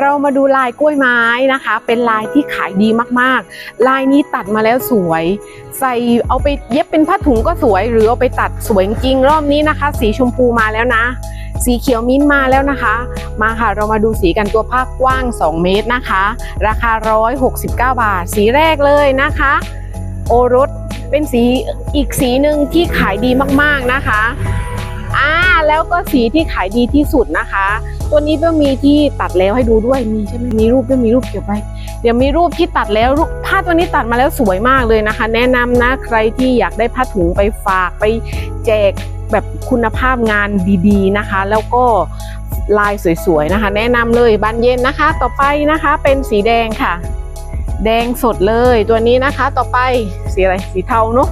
เรามาดูลายกล้วยไม้นะคะ เป็นลายที่ขายดีมากๆ ลายนี้ตัดมาแล้วสวย ใส่เอาไปเย็บเป็นผ้าถุงก็สวย หรือเอาไปตัดสวยจริงรอบนี้นะคะ สีชมพูมาแล้วนะ สีเขียวมิ้นท์มาแล้วนะคะ มาค่ะเรามาดูสีกันตัวภาพกว้าง 2 เมตรนะคะ ราคา 169 บาท สีแรกเลยนะคะ โอรสเป็นสีอีกสีหนึ่งที่ขายดีมากๆนะคะ อ่าแล้วก็สีที่ขายดีที่สุดนะคะ ตัวนี้ก็มีที่ตัดแล้วให้ดูด้วยมีใช่ไหมมีรูปด้วยมีรูปเก็บไว้เดี๋ยวมีรูปที่ตัดแล้วรูปผ้าตัวนี้ตัดมาแล้วสวยมากเลยนะคะ แนะนำนะใครที่อยากได้ผ้าถุงไปฝากไปแจกแบบคุณภาพงานดีๆนะคะ แล้วก็ลายสวยๆนะคะ แนะนำเลยบานเย็นนะคะ ต่อไปนะคะเป็นสีแดงค่ะ แดงสดเลยตัวนี้นะคะต่อไปสีอะไรสีเทาเนาะ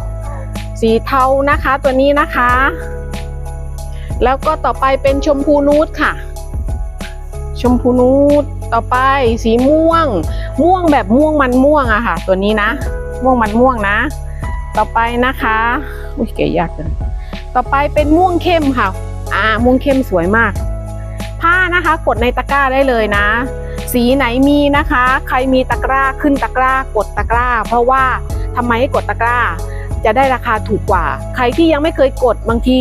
สีเทานะคะตัวนี้นะคะ แล้วก็ต่อไปเป็นชมพูนูดค่ะ ชมพูนูดต่อไปสีม่วง ม่วงแบบม่วงมันม่วงอะค่ะ ตัวนี้นะ ม่วงมันม่วงนะ ต่อไปนะคะอุ้ยเก๋ยากจังต่อไปเป็นม่วงเข้มค่ะ อ่า ม่วงเข้มสวยมาก ผ้านะคะกดในตะกร้าได้เลยนะ สีไหนมีนะคะ ใครมีตะกร้าขึ้นตะกร้ากดตะกร้า เพราะว่าทำไมให้กดตะกร้า จะได้ราคาถูกกว่า ใครที่ยังไม่เคยกดบางที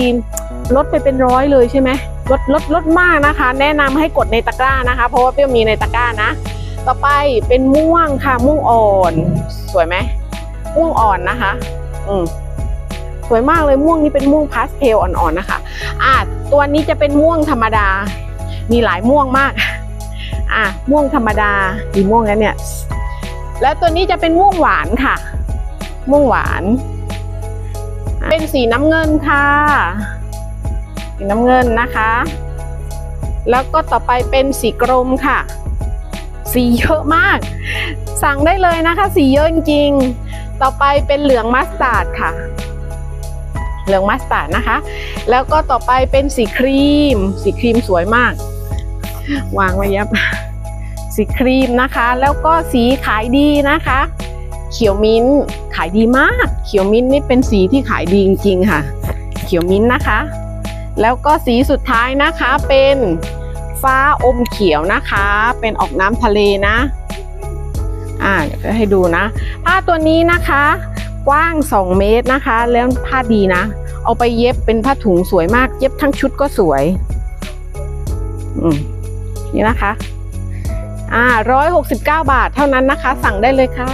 ลดไปเป็นร้อยเลยใช่ไหมลดลดลดมากนะคะ แนะนำให้กดในตะกร้านะคะ เพราะว่าเปรี้ยวมีในตะกร้านะ ต่อไปเป็นม่วงค่ะม่วงอ่อน สวยไหมม่วงอ่อนนะคะ อืมสวยมากเลยม่วงนี้เป็นม่วงพาสเทลอ่อนๆนะคะ อะตัวนี้จะเป็นม่วงธรรมดา มีหลายม่วงมาก อะม่วงธรรมดาสีม่วงแล้วเนี่ย แล้วตัวนี้จะเป็นม่วงหวานค่ะ ม่วงหวาน เป็นสีน้ำเงินค่ะ สีน้ำเงินนะคะ แล้วก็ต่อไปเป็นสีกรมค่ะ สีเยอะมาก สั่งได้เลยนะคะ สีเยอะจริง ต่อไปเป็นเหลืองมัสตาร์ดค่ะ เหลืองมัสตาร์ดนะคะ แล้วก็ต่อไปเป็นสีครีม สีครีมสวยมาก วางไว้ยับ สีครีมนะคะ แล้วก็สีขายดีนะคะ เขียวมิ้นท์ขายดีมาก เขียวมิ้นท์นี่เป็นสีที่ขายดีจริงๆค่ะ เขียวมิ้นท์นะคะ แล้วก็สีสุดท้ายนะคะเป็นฟ้าอมเขียวนะคะ เป็นออกน้ำทะเลนะ อ่าเดี๋ยวจะให้ดูนะ ผ้าตัวนี้นะคะ กว้าง 2 เมตรนะคะ แล้วผ้าดีนะ เอาไปเย็บเป็นผ้าถุงสวยมาก เย็บทั้งชุดก็สวย อืมนี่นะคะ อ่า169บาทเท่านั้นนะคะ สั่งได้เลยค่ะ